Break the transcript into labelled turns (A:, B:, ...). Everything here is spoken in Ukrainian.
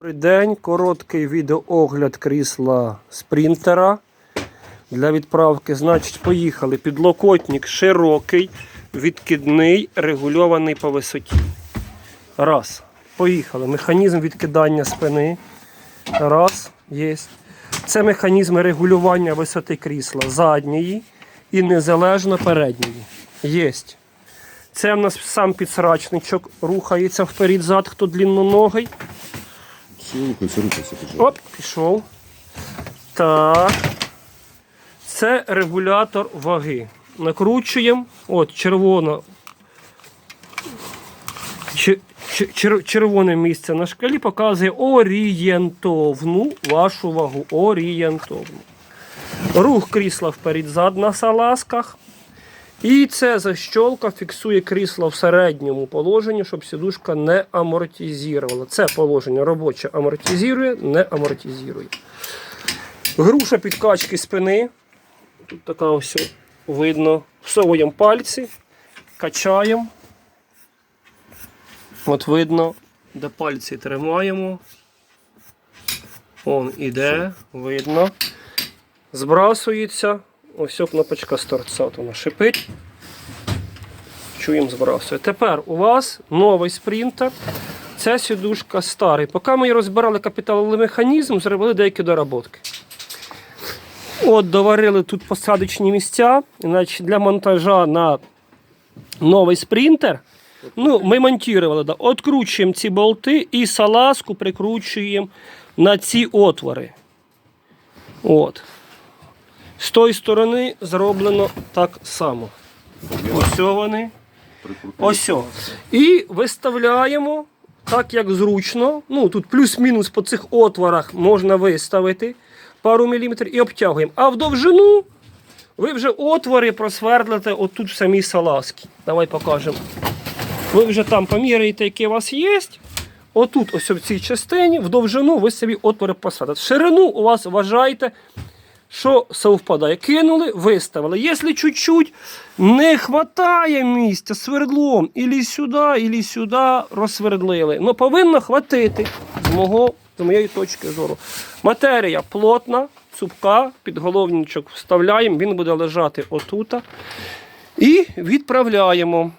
A: Добрий день, короткий відеоогляд крісла спринтера для відправки. Значить, поїхали. Підлокотник широкий, відкидний, регульований по висоті. Раз. Поїхали. Механізм відкидання спини. Раз. Є. Це механізм регулювання висоти крісла задньої і незалежно передньої. Єсть. Це в нас сам підсрачничок рухається вперед-зад, хто длинноногий.
B: Все, рухайся, рухайся, пожалуйста.
A: Оп, пішов. Так. Це регулятор ваги. Накручуємо. От, червоно. Чер- чер- чер- Червоне місце на шкалі показує орієнтовну вашу вагу. Орієнтовну. Рух крісла вперед-зад на салазках. І це защолка фіксує крісло в середньому положенні, щоб сідушка не амортизувала. Це положення робоче амортизує, не амортизує. Груша підкачки спини. Тут така ось видно. Всовуємо пальці, качаємо. От видно, де пальці тримаємо. Он іде, видно. Збрасується. Ось кнопочка старт от вона шипить. Чуємо, збрасує. Тепер у вас новий спринтер. Це сідушка старий. Поки ми її розбирали капіталовий механізм, зробили деякі доработки. От, доварили тут посадочні місця. Значить, для монтажа на новий спринтер. Ну, ми монтували, да. Откручуємо ці болти і салазку прикручуємо на ці отвори. От. З тої сторони зроблено так само. Ось вони. Ось. І виставляємо так, як зручно. Ну, тут плюс-мінус по цих отворах можна виставити пару міліметрів і обтягуємо. А в довжину ви вже отвори просвердлите отут в самій салазці. Давай покажемо. Ви вже там поміряєте, які у вас є. Отут, ось в цій частині, в довжину ви собі отвори посадите. Ширину у вас вважайте що совпадає. Кинули, виставили. Якщо чуть-чуть не вистачає місця свердлом ілі сюди, ілі сюди розсвердлили. Ну повинно хватити з мого, з моєї точки зору. Матерія плотна, цупка, підголовничок вставляємо, він буде лежати отут. І відправляємо.